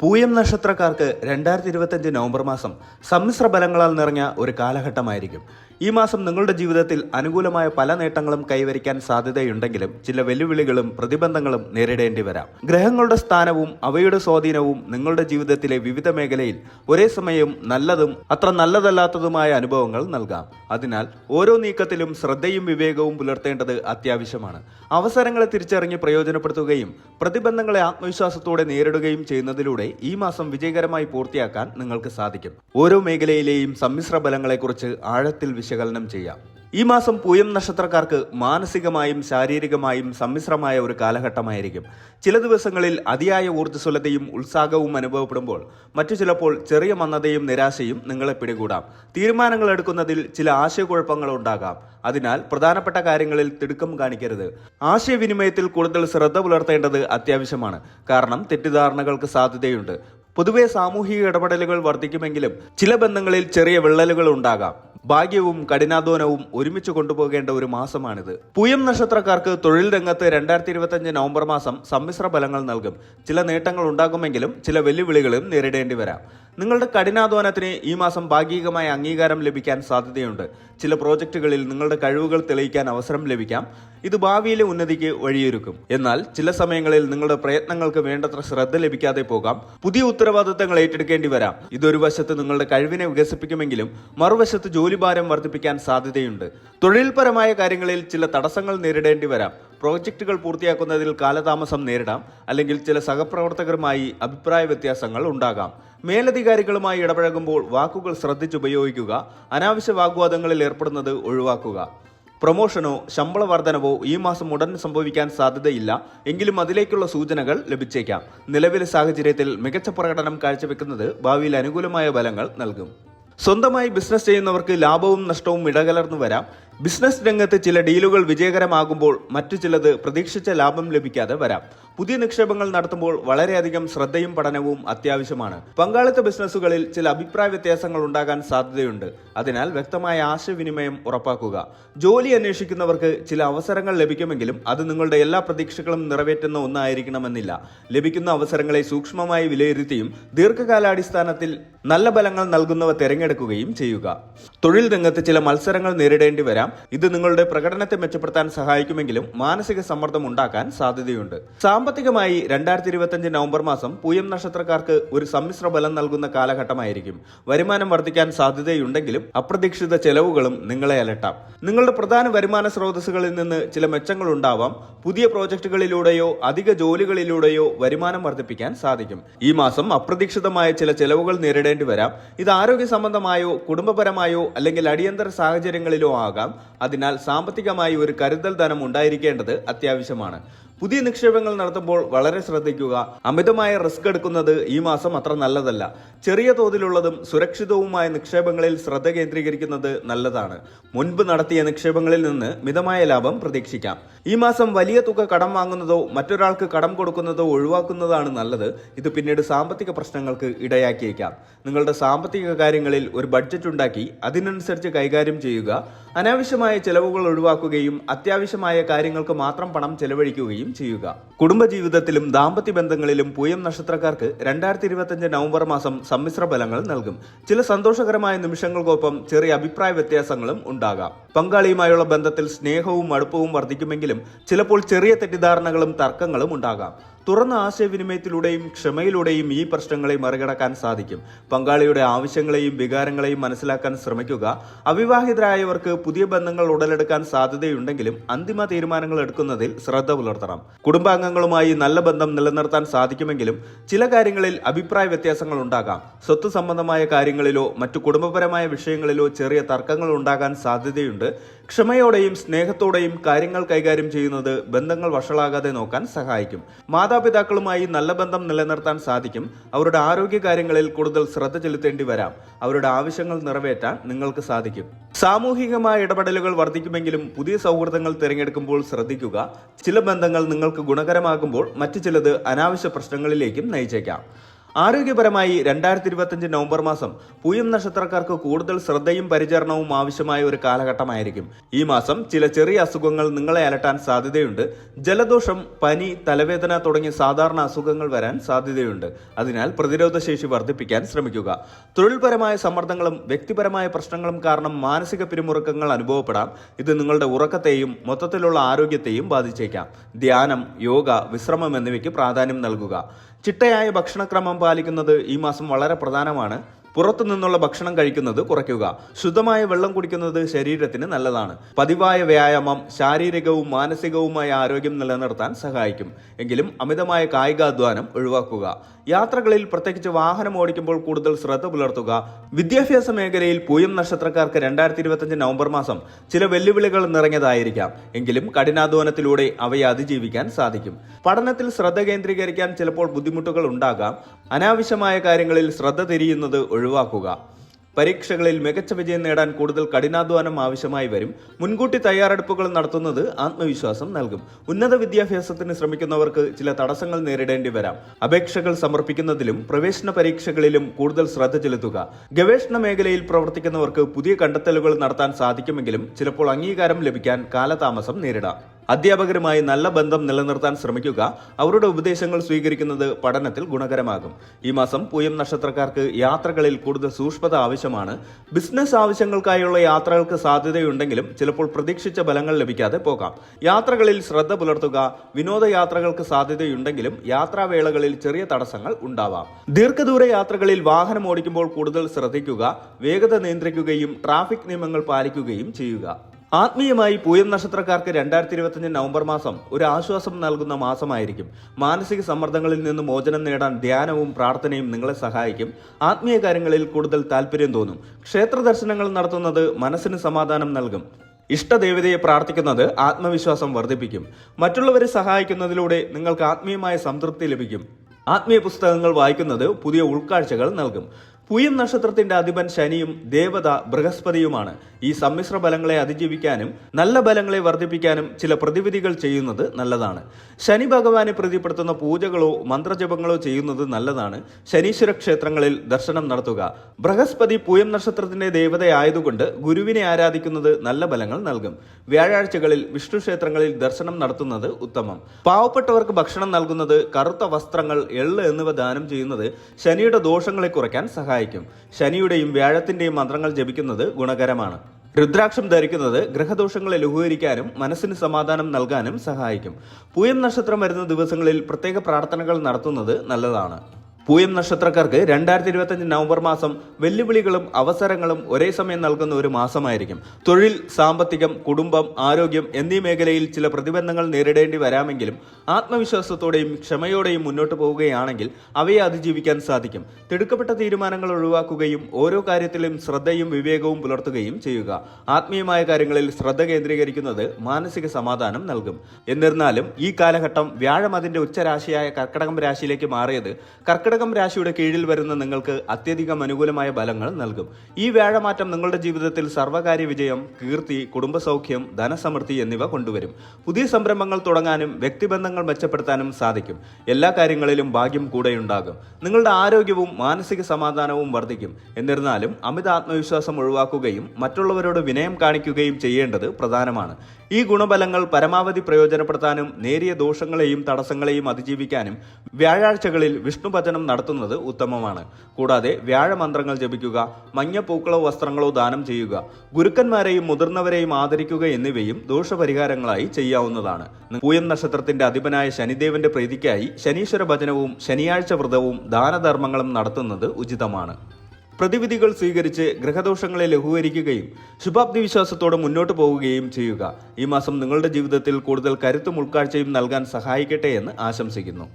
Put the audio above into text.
പൂയം നക്ഷത്രക്കാർക്ക് രണ്ടായിരത്തി ഇരുപത്തഞ്ച് നവംബർ മാസം സമ്മിശ്ര ബലങ്ങളാൽ നിറഞ്ഞ ഒരു കാലഘട്ടമായിരിക്കും. ഈ മാസം നിങ്ങളുടെ ജീവിതത്തിൽ അനുകൂലമായ പല നേട്ടങ്ങളും കൈവരിക്കാൻ സാധ്യതയുണ്ടെങ്കിലും ചില വെല്ലുവിളികളും പ്രതിബന്ധങ്ങളും നേരിടേണ്ടി വരാം. ഗ്രഹങ്ങളുടെ സ്ഥാനവും അവയുടെ സ്വാധീനവും നിങ്ങളുടെ ജീവിതത്തിലെ വിവിധ മേഖലയിൽ ഒരേ സമയം നല്ലതും അത്ര നല്ലതല്ലാത്തതുമായ അനുഭവങ്ങൾ നൽകാം. അതിനാൽ ഓരോ നീക്കത്തിലും ശ്രദ്ധയും വിവേകവും പുലർത്തേണ്ടത് അത്യാവശ്യമാണ്. അവസരങ്ങളെ തിരിച്ചറിഞ്ഞ് പ്രയോജനപ്പെടുത്തുകയും പ്രതിബന്ധങ്ങളെ ആത്മവിശ്വാസത്തോടെ നേരിടുകയും ചെയ്യുന്നതിലൂടെ ഈ മാസം വിജയകരമായി പൂർത്തിയാക്കാൻ നിങ്ങൾക്ക് സാധിക്കും. ഓരോ മേഖലയിലെയും സമ്മിശ്ര ബലങ്ങളെക്കുറിച്ച് ആഴത്തിൽ വിശകലനം ചെയ്യാം. ഈ മാസം പൂയം നക്ഷത്രക്കാർക്ക് മാനസികമായും ശാരീരികമായും സമ്മിശ്രമായ ഒരു കാലഘട്ടമായിരിക്കും. ചില ദിവസങ്ങളിൽ അതിയായ ഊർജസ്വലതയും ഉത്സാഹവും അനുഭവപ്പെടുമ്പോൾ മറ്റു ചിലപ്പോൾ ചെറിയ മന്ദതയും നിരാശയും നിങ്ങളെ പിടികൂടാം. തീരുമാനങ്ങൾ എടുക്കുന്നതിൽ ചില ആശയക്കുഴപ്പങ്ങൾ ഉണ്ടാകാം. അതിനാൽ പ്രധാനപ്പെട്ട കാര്യങ്ങളിൽ തിടുക്കം കാണിക്കരുത്. ആശയവിനിമയത്തിൽ കൂടുതൽ ശ്രദ്ധ പുലർത്തേണ്ടത് അത്യാവശ്യമാണ്. കാരണം തെറ്റിദ്ധാരണകൾക്ക് സാധ്യതയുണ്ട്. പൊതുവെ സാമൂഹിക ഇടപെടലുകൾ വർദ്ധിക്കുമെങ്കിലും ചില ബന്ധങ്ങളിൽ ചെറിയ വിള്ളലുകൾ ഉണ്ടാകാം. ഭാഗ്യവും കഠിനാധ്വാനവും ഒരുമിച്ച് കൊണ്ടുപോകേണ്ട ഒരു മാസമാണിത്. പൂയം നക്ഷത്രക്കാർക്ക് തൊഴിൽ രംഗത്ത് രണ്ടായിരത്തി ഇരുപത്തഞ്ച് നവംബർ മാസം സമ്മിശ്ര ഫലങ്ങൾ നൽകും. ചില നേട്ടങ്ങൾ ഉണ്ടാകുമെങ്കിലും ചില വെല്ലുവിളികളും നേരിടേണ്ടി വരാം. നിങ്ങളുടെ കഠിനാധ്വാനത്തിന് ഈ മാസം ഭാഗികമായ അംഗീകാരം ലഭിക്കാൻ സാധ്യതയുണ്ട്. ചില പ്രോജക്റ്റുകളിൽ നിങ്ങളുടെ കഴിവുകൾ തെളിയിക്കാൻ അവസരം ലഭിക്കാം. ഇത് ഭാവിയിലെ ഉന്നതിക്ക് വഴിയൊരുക്കും. എന്നാൽ ചില സമയങ്ങളിൽ നിങ്ങളുടെ പ്രയത്നങ്ങൾക്ക് വേണ്ടത്ര ശ്രദ്ധ ലഭിക്കാതെ പോകാം. പുതിയ ഉത്തരവാദിത്തങ്ങൾ ഏറ്റെടുക്കേണ്ടി വരാം. ഇതൊരു വശത്ത് നിങ്ങളുടെ കഴിവിനെ വികസിപ്പിക്കുമെങ്കിലും മറുവശത്ത് ജോലിഭാരം വർദ്ധിപ്പിക്കാൻ സാധ്യതയുണ്ട്. തൊഴിൽപരമായ കാര്യങ്ങളിൽ ചില തടസ്സങ്ങൾ നേരിടേണ്ടി വരാം. പ്രോജക്റ്റുകൾ പൂർത്തിയാക്കുന്നതിൽ കാലതാമസം നേരിടാം അല്ലെങ്കിൽ ചില സഹപ്രവർത്തകരുമായി അഭിപ്രായ വ്യത്യാസങ്ങൾ ഉണ്ടാകാം. മേലധികാരികളുമായി ഇടപഴകുമ്പോൾ വാക്കുകൾ ശ്രദ്ധിച്ചുപയോഗിക്കുക അനാവശ്യ വാഗ്വാദങ്ങളിൽ ഏർപ്പെടുന്നത് ഒഴിവാക്കുക. പ്രൊമോഷനോ ശമ്പള വർധനവോ ഈ മാസം ഉടൻ സംഭവിക്കാൻ സാധ്യതയില്ല എങ്കിലും അതിലേക്കുള്ള സൂചനകൾ ലഭിച്ചേക്കാം. നിലവിലെ സാഹചര്യത്തിൽ മികച്ച പ്രകടനം കാഴ്ചവെക്കുന്നത് ഭാവിയിൽ അനുകൂലമായ ഫലങ്ങൾ നൽകും. സ്വന്തമായി ബിസിനസ് ചെയ്യുന്നവർക്ക് ലാഭവും നഷ്ടവും ഇടകലർന്നു വരാം. ബിസിനസ് രംഗത്ത് ചില ഡീലുകൾ വിജയകരമാകുമ്പോൾ മറ്റു ചിലത് പ്രതീക്ഷിച്ച ലാഭം ലഭിക്കാതെ വരാം. പുതിയ നിക്ഷേപങ്ങൾ നടത്തുമ്പോൾ വളരെയധികം ശ്രദ്ധയും പഠനവും അത്യാവശ്യമാണ്. പങ്കാളിത്ത ബിസിനസ്സുകളിൽ ചില അഭിപ്രായ വ്യത്യാസങ്ങൾ ഉണ്ടാകാൻ സാധ്യതയുണ്ട്. അതിനാൽ വ്യക്തമായ ആശയവിനിമയം ഉറപ്പാക്കുക. ജോലി അന്വേഷിക്കുന്നവർക്ക് ചില അവസരങ്ങൾ ലഭിക്കുമെങ്കിലും അത് നിങ്ങളുടെ എല്ലാ പ്രതീക്ഷകളും നിറവേറ്റുന്ന ഒന്നായിരിക്കണമെന്നില്ല. ലഭിക്കുന്ന അവസരങ്ങളെ സൂക്ഷ്മമായി വിലയിരുത്തിയും ദീർഘകാലാടിസ്ഥാനത്തിൽ നല്ല ഫലങ്ങൾ നൽകുന്നവ തിരഞ്ഞെടുക്കുകയും ചെയ്യുക. തൊഴിൽ രംഗത്ത് ചില മത്സരങ്ങൾ നേരിടേണ്ടി വരാം. ഇത് നിങ്ങളുടെ പ്രകടനത്തെ മെച്ചപ്പെടുത്താൻ സഹായിക്കുമെങ്കിലും മാനസിക സമ്മർദ്ദം ഉണ്ടാക്കാൻ സാധ്യതയുണ്ട്. സാമ്പത്തികമായി രണ്ടായിരത്തി ഇരുപത്തിയഞ്ച് നവംബർ മാസം പൂയം നക്ഷത്രക്കാർക്ക് ഒരു സമ്മിശ്ര ബലം നൽകുന്ന കാലഘട്ടമായിരിക്കും. വരുമാനം വർദ്ധിക്കാൻ സാധ്യതയുണ്ടെങ്കിലും അപ്രതീക്ഷിത ചെലവുകളും നിങ്ങളെ അലട്ടാം. നിങ്ങളുടെ പ്രധാന വരുമാന സ്രോതസ്സുകളിൽ നിന്ന് ചില മെച്ചങ്ങൾ ഉണ്ടാവാം. പുതിയ പ്രോജക്റ്റുകളിലൂടെയോ അധിക ജോലികളിലൂടെയോ വരുമാനം വർദ്ധിപ്പിക്കാൻ സാധിക്കും. ഈ മാസം അപ്രതീക്ഷിതമായ ചില ചെലവുകൾ നേരിടേണ്ടി വരാം. ഇത് ആരോഗ്യ സംബന്ധമായോ കുടുംബപരമായോ അല്ലെങ്കിൽ അടിയന്തര സാഹചര്യങ്ങളിലോ ആകാം. അതിനാൽ സാമ്പത്തികമായി ഒരു കരുതൽ ധനം ഉണ്ടായിരിക്കേണ്ടത് അത്യാവശ്യമാണ്. പുതിയ നിക്ഷേപങ്ങൾ നടത്തുമ്പോൾ വളരെ ശ്രദ്ധിക്കുക. അമിതമായ റിസ്ക് എടുക്കുന്നത് ഈ മാസം അത്ര നല്ലതല്ല. ചെറിയ തോതിലുള്ളതും സുരക്ഷിതവുമായ നിക്ഷേപങ്ങളിൽ ശ്രദ്ധ കേന്ദ്രീകരിക്കുന്നത് നല്ലതാണ്. മുൻപ് നടത്തിയ നിക്ഷേപങ്ങളിൽ നിന്ന് മിതമായ ലാഭം പ്രതീക്ഷിക്കാം. ഈ മാസം വലിയ തുക കടം വാങ്ങുന്നതോ മറ്റൊരാൾക്ക് കടം കൊടുക്കുന്നതോ ഒഴിവാക്കുന്നതാണ് നല്ലത്. ഇത് പിന്നീട് സാമ്പത്തിക പ്രശ്നങ്ങൾക്ക് ഇടയാക്കിയേക്കാം. നിങ്ങളുടെ സാമ്പത്തിക കാര്യങ്ങളിൽ ഒരു ബഡ്ജറ്റ് ഉണ്ടാക്കി അതിനനുസരിച്ച് കൈകാര്യം ചെയ്യുക. അനാവശ്യമായ ചെലവുകൾ ഒഴിവാക്കുകയും അത്യാവശ്യമായ കാര്യങ്ങൾക്ക് മാത്രം പണം ചെലവഴിക്കുകയും ചെയ്യുക. കുടുംബജീവിതത്തിലും ദാമ്പത്യ ബന്ധങ്ങളിലും പൂയം നക്ഷത്രക്കാർക്ക് രണ്ടായിരത്തി ഇരുപത്തിയഞ്ച് നവംബർ മാസം സമ്മിശ്ര ഫലങ്ങൾ നൽകും. ചില സന്തോഷകരമായ നിമിഷങ്ങൾക്കൊപ്പം ചെറിയ അഭിപ്രായ വ്യത്യാസങ്ങളും ഉണ്ടാകാം. പങ്കാളിയുമായുള്ള ബന്ധത്തിൽ സ്നേഹവും അടുപ്പവും വർദ്ധിക്കുമെങ്കിലും ചിലപ്പോൾ ചെറിയ തെറ്റിദ്ധാരണകളും തർക്കങ്ങളും ഉണ്ടാകാം. തുറന്ന ആശയവിനിമയത്തിലൂടെയും ക്ഷമയിലൂടെയും ഈ പ്രശ്നങ്ങളെ മറികടക്കാൻ സാധിക്കും. പങ്കാളിയുടെ ആവശ്യങ്ങളെയും വികാരങ്ങളെയും മനസ്സിലാക്കാൻ ശ്രമിക്കുക. അവിവാഹിതരായവർക്ക് പുതിയ ബന്ധങ്ങൾ ഉടലെടുക്കാൻ സാധ്യതയുണ്ടെങ്കിലും അന്തിമ തീരുമാനങ്ങൾ എടുക്കുന്നതിൽ ശ്രദ്ധ പുലർത്തണം. കുടുംബാംഗങ്ങളുമായി നല്ല ബന്ധം നിലനിർത്താൻ സാധിക്കുമെങ്കിലും ചില കാര്യങ്ങളിൽ അഭിപ്രായ വ്യത്യാസങ്ങൾ ഉണ്ടാകാം. സ്വത്ത് സംബന്ധമായ കാര്യങ്ങളിലോ മറ്റു കുടുംബപരമായ വിഷയങ്ങളിലോ ചെറിയ തർക്കങ്ങൾ ഉണ്ടാകാൻ സാധ്യതയുണ്ട്. ക്ഷമയോടെയും സ്നേഹത്തോടെയും കാര്യങ്ങൾ കൈകാര്യം ചെയ്യുന്നത് ബന്ധങ്ങൾ വഷളാകാതെ നോക്കാൻ സഹായിക്കും. മാതാപിതാക്കളുമായി നല്ല ബന്ധം നിലനിർത്താൻ സാധിക്കും. അവരുടെ ആരോഗ്യ കാര്യങ്ങളിൽ കൂടുതൽ ശ്രദ്ധ ചെലുത്തേണ്ടി വരാം. അവരുടെ ആവശ്യങ്ങൾ നിറവേറ്റാൻ നിങ്ങൾക്ക് സാധിക്കും. സാമൂഹികമായ ഇടപെടലുകൾ വർദ്ധിക്കുമെങ്കിലും പുതിയ സൗഹൃദങ്ങൾ തിരഞ്ഞെടുക്കുമ്പോൾ ശ്രദ്ധിക്കുക. ചില ബന്ധങ്ങൾ നിങ്ങൾക്ക് ഗുണകരമാകുമ്പോൾ മറ്റു ചിലത് അനാവശ്യ പ്രശ്നങ്ങളിലേക്കും നയിച്ചേക്കാം. ആരോഗ്യപരമായി രണ്ടായിരത്തി ഇരുപത്തിയഞ്ച് നവംബർ മാസം പൂയം നക്ഷത്രക്കാർക്ക് കൂടുതൽ ശ്രദ്ധയും പരിചരണവും ആവശ്യമായ ഒരു കാലഘട്ടമായിരിക്കും. ഈ മാസം ചില ചെറിയ അസുഖങ്ങൾ നിങ്ങളെ അലട്ടാൻ സാധ്യതയുണ്ട്. ജലദോഷം പനി തലവേദന തുടങ്ങിയ സാധാരണ അസുഖങ്ങൾ വരാൻ സാധ്യതയുണ്ട്. അതിനാൽ പ്രതിരോധ ശേഷി വർദ്ധിപ്പിക്കാൻ ശ്രമിക്കുക. തൊഴിൽപരമായ സമ്മർദ്ദങ്ങളും വ്യക്തിപരമായ പ്രശ്നങ്ങളും കാരണം മാനസിക പിരിമുറുക്കങ്ങൾ അനുഭവപ്പെടാം. ഇത് നിങ്ങളുടെ ഉറക്കത്തെയും മൊത്തത്തിലുള്ള ആരോഗ്യത്തെയും ബാധിച്ചേക്കാം. ധ്യാനം യോഗ വിശ്രമം എന്നിവയ്ക്ക് പ്രാധാന്യം നൽകുക. ചിട്ടയായ ഭക്ഷണക്രമം പാലിക്കുന്നത് ഈ മാസം വളരെ പ്രധാനമാണ്. പുറത്തു നിന്നുള്ള ഭക്ഷണം കഴിക്കുന്നത് കുറയ്ക്കുക. ശുദ്ധമായ വെള്ളം കുടിക്കുന്നത് ശരീരത്തിന് നല്ലതാണ്. പതിവായ വ്യായാമം ശാരീരികവും മാനസികവുമായ ആരോഗ്യം നിലനിർത്താൻ സഹായിക്കും. എങ്കിലും അമിതമായ കായികാധ്വാനം ഒഴിവാക്കുക. യാത്രകളിൽ പ്രത്യേകിച്ച് വാഹനം ഓടിക്കുമ്പോൾ കൂടുതൽ ശ്രദ്ധ പുലർത്തുക. വിദ്യാഭ്യാസ മേഖലയിൽ പൂയം നക്ഷത്രക്കാർക്ക് രണ്ടായിരത്തി ഇരുപത്തിയഞ്ച് നവംബർ മാസം ചില വെല്ലുവിളികൾ നിറഞ്ഞതായിരിക്കാം. എങ്കിലും കഠിനാധ്വാനത്തിലൂടെ അവയെ അതിജീവിക്കാൻ സാധിക്കും. പഠനത്തിൽ ശ്രദ്ധ കേന്ദ്രീകരിക്കാൻ ചിലപ്പോൾ ബുദ്ധിമുട്ടുകൾ ഉണ്ടാകാം. അനാവശ്യമായ കാര്യങ്ങളിൽ ശ്രദ്ധ തിരിയുന്നത് ഒഴിവാക്കുക. പരീക്ഷകളിൽ മികച്ച വിജയം നേടാൻ കൂടുതൽ കഠിനാധ്വാനം ആവശ്യമായി വരും. മുൻകൂട്ടി തയ്യാറെടുപ്പുകൾ നടത്തുന്നത് ആത്മവിശ്വാസം നൽകും. ഉന്നത വിദ്യാഭ്യാസത്തിന് ശ്രമിക്കുന്നവർക്ക് ചില തടസ്സങ്ങൾ നേരിടേണ്ടി വരാം. അപേക്ഷകൾ സമർപ്പിക്കുന്നതിലും പ്രവേശന പരീക്ഷകളിലും കൂടുതൽ ശ്രദ്ധ ചെലുത്തുക. ഗവേഷണ മേഖലയിൽ പ്രവർത്തിക്കുന്നവർക്ക് പുതിയ കണ്ടെത്തലുകൾ നടത്താൻ സാധിക്കുമെങ്കിലും ചിലപ്പോൾ അംഗീകാരം ലഭിക്കാൻ കാലതാമസം നേരിടാം. അധ്യാപകരുമായി നല്ല ബന്ധം നിലനിർത്താൻ ശ്രമിക്കുക. അവരുടെ ഉപദേശങ്ങൾ സ്വീകരിക്കുന്നത് പഠനത്തിൽ ഗുണകരമാകും. ഈ മാസം പൂയം നക്ഷത്രക്കാർക്ക് യാത്രകളിൽ കൂടുതൽ സൂക്ഷ്മത ആവശ്യമാണ്. ബിസിനസ് ആവശ്യങ്ങൾക്കായുള്ള യാത്രകൾക്ക് സാധ്യതയുണ്ടെങ്കിലും ചിലപ്പോൾ പ്രതീക്ഷിച്ച ഫലങ്ങൾ ലഭിക്കാതെ പോകാം. യാത്രകളിൽ ശ്രദ്ധ പുലർത്തുക വിനോദയാത്രകൾക്ക് സാധ്യതയുണ്ടെങ്കിലും യാത്രാവേളകളിൽ ചെറിയ തടസ്സങ്ങൾ ഉണ്ടാവാം. ദീർഘദൂര യാത്രകളിൽ വാഹനം ഓടിക്കുമ്പോൾ കൂടുതൽ ശ്രദ്ധിക്കുക വേഗത നിയന്ത്രിക്കുകയും ട്രാഫിക് നിയമങ്ങൾ പാലിക്കുകയും ചെയ്യുക. ആത്മീയമായി പൂയം നക്ഷത്രക്കാർക്ക് രണ്ടായിരത്തി ഇരുപത്തിയഞ്ച് നവംബർ മാസം ഒരു ആശ്വാസം നൽകുന്ന മാസമായിരിക്കും. മാനസിക സമ്മർദ്ദങ്ങളിൽ നിന്ന് മോചനം നേടാൻ ധ്യാനവും പ്രാർത്ഥനയും നിങ്ങളെ സഹായിക്കും. ആത്മീയ കാര്യങ്ങളിൽ കൂടുതൽ താല്പര്യം തോന്നും. ക്ഷേത്ര ദർശനങ്ങൾ നടത്തുന്നത് മനസ്സിന് സമാധാനം നൽകും. ഇഷ്ടദേവതയെ പ്രാർത്ഥിക്കുന്നത് ആത്മവിശ്വാസം വർദ്ധിപ്പിക്കും. മറ്റുള്ളവരെ സഹായിക്കുന്നതിലൂടെ നിങ്ങൾക്ക് ആത്മീയമായ സംതൃപ്തി ലഭിക്കും. ആത്മീയ പുസ്തകങ്ങൾ വായിക്കുന്നത് പുതിയ ഉൾക്കാഴ്ചകൾ നൽകും. പൂയം നക്ഷത്രത്തിന്റെ അധിപൻ ശനിയും ദേവത ബൃഹസ്പതിയുമാണ്. ഈ സമ്മിശ്ര ബലങ്ങളെ അതിജീവിക്കാനും നല്ല ബലങ്ങളെ വർദ്ധിപ്പിക്കാനും ചില പ്രതിവിധികൾ ചെയ്യുന്നത് നല്ലതാണ്. ശനി ഭഗവാനെ പ്രീതിപ്പെടുത്തുന്ന പൂജകളോ മന്ത്രജപങ്ങളോ ചെയ്യുന്നത് നല്ലതാണ്. ശനീശ്വര ക്ഷേത്രങ്ങളിൽ ദർശനം നടത്തുക. ബൃഹസ്പതി പൂയം നക്ഷത്രത്തിന്റെ ദേവതയായതുകൊണ്ട് ഗുരുവിനെ ആരാധിക്കുന്നത് നല്ല ബലങ്ങൾ നൽകും. വ്യാഴാഴ്ചകളിൽ വിഷ്ണു ക്ഷേത്രങ്ങളിൽ ദർശനം നടത്തുന്നത് ഉത്തമം. പാവപ്പെട്ടവർക്ക് ഭക്ഷണം നൽകുന്നത് കറുത്ത വസ്ത്രങ്ങൾ എള്ള് എന്നിവ ദാനം ചെയ്യുന്നത് ശനിയുടെ ദോഷങ്ങളെ കുറയ്ക്കാൻ സഹായിക്കും. ശനിയുടെയും വ്യാഴത്തിന്റെയും മന്ത്രങ്ങൾ ജപിക്കുന്നത് ഗുണകരമാണ്. രുദ്രാക്ഷം ധരിക്കുന്നത് ഗ്രഹദോഷങ്ങളെ ലഘൂകരിക്കാനും മനസ്സിന് സമാധാനം നൽകാനും സഹായിക്കും. പൂയം നക്ഷത്രം വരുന്ന ദിവസങ്ങളിൽ പ്രത്യേക പ്രാർത്ഥനകൾ നടത്തുന്നത് നല്ലതാണ്. പൂയം നക്ഷത്രക്കാർക്ക് രണ്ടായിരത്തി ഇരുപത്തഞ്ച് നവംബർ മാസം വെല്ലുവിളികളും അവസരങ്ങളും ഒരേ സമയം നൽകുന്ന ഒരു മാസമായിരിക്കും. തൊഴിൽ സാമ്പത്തികം കുടുംബം ആരോഗ്യം എന്നീ മേഖലയിൽ ചില പ്രതിബന്ധങ്ങൾ നേരിടേണ്ടി വരാമെങ്കിലും ആത്മവിശ്വാസത്തോടെയും ക്ഷമയോടെയും മുന്നോട്ട് പോവുകയാണെങ്കിൽ അവയെ അതിജീവിക്കാൻ സാധിക്കും. തിടുക്കപ്പെട്ട തീരുമാനങ്ങൾ ഒഴിവാക്കുകയും ഓരോ കാര്യത്തിലും ശ്രദ്ധയും വിവേകവും പുലർത്തുകയും ചെയ്യുക. ആത്മീയമായ കാര്യങ്ങളിൽ ശ്രദ്ധ കേന്ദ്രീകരിക്കുന്നത് മാനസിക സമാധാനം നൽകും. എന്നിരുന്നാലും ഈ കാലഘട്ടം വ്യാഴം അതിന്റെ ഉച്ചരാശിയായ കർക്കടകം രാശിയിലേക്ക് മാറിയത് കർക്കിടകം രാശിയുടെ കീഴിൽ വരുന്ന നിങ്ങൾക്ക് അത്യധികം അനുകൂലമായ ഫലങ്ങൾ നൽകും. ഈ വ്യാഴമാറ്റം നിങ്ങളുടെ ജീവിതത്തിൽ സർവകാര്യ വിജയം കീർത്തി കുടുംബസൗഖ്യം ധനസമൃദ്ധി എന്നിവ കൊണ്ടുവരും. പുതിയ സംരംഭങ്ങൾ തുടങ്ങാനും വ്യക്തിബന്ധങ്ങൾ മെച്ചപ്പെടുത്താനും സാധിക്കും. എല്ലാ കാര്യങ്ങളിലും ഭാഗ്യം കൂടെയുണ്ടാകും. നിങ്ങളുടെ ആരോഗ്യവും മാനസിക സമാധാനവും വർദ്ധിക്കും. എന്നിരുന്നാലും അമിത ആത്മവിശ്വാസം ഒഴിവാക്കുകയും മറ്റുള്ളവരോട് വിനയം കാണിക്കുകയും ചെയ്യേണ്ടത് പ്രധാനമാണ്. ഈ ഗുണബലങ്ങൾ പരമാവധി പ്രയോജനപ്പെടുത്താനും നേരിയ ദോഷങ്ങളെയും തടസ്സങ്ങളെയും അതിജീവിക്കാനും വ്യാഴാഴ്ചകളിൽ വിഷ്ണു ഭജനം നടത്തുന്നത് ഉത്തമമാണ്. കൂടാതെ വ്യാഴമന്ത്രങ്ങൾ ജപിക്കുക മഞ്ഞപ്പൂക്കളോ വസ്ത്രങ്ങളോ ദാനം ചെയ്യുക ഗുരുക്കന്മാരെയും മുതിർന്നവരെയും ആദരിക്കുക എന്നിവയും ദോഷപരിഹാരങ്ങളായി ചെയ്യാവുന്നതാണ്. പൂയം നക്ഷത്രത്തിന്റെ അധിപനായ ശനിദേവന്റെ പ്രീതിക്കായി ശനീശ്വര ഭജനവും ശനിയാഴ്ച വ്രതവും ദാനധർമ്മങ്ങളും നടത്തുന്നത് ഉചിതമാണ്. പ്രതിവിധികൾ സ്വീകരിച്ച് ഗ്രഹദോഷങ്ങളെ ലഘൂകരിക്കുകയും ശുഭാപ്തി വിശ്വാസത്തോടെ മുന്നോട്ട് പോവുകയും ചെയ്യുക. ഈ മാസം നിങ്ങളുടെ ജീവിതത്തിൽ കൂടുതൽ കരുത്തും ഉൾക്കാഴ്ചയും നൽകാൻ സഹായിക്കട്ടെ എന്ന് ആശംസിക്കുന്നു.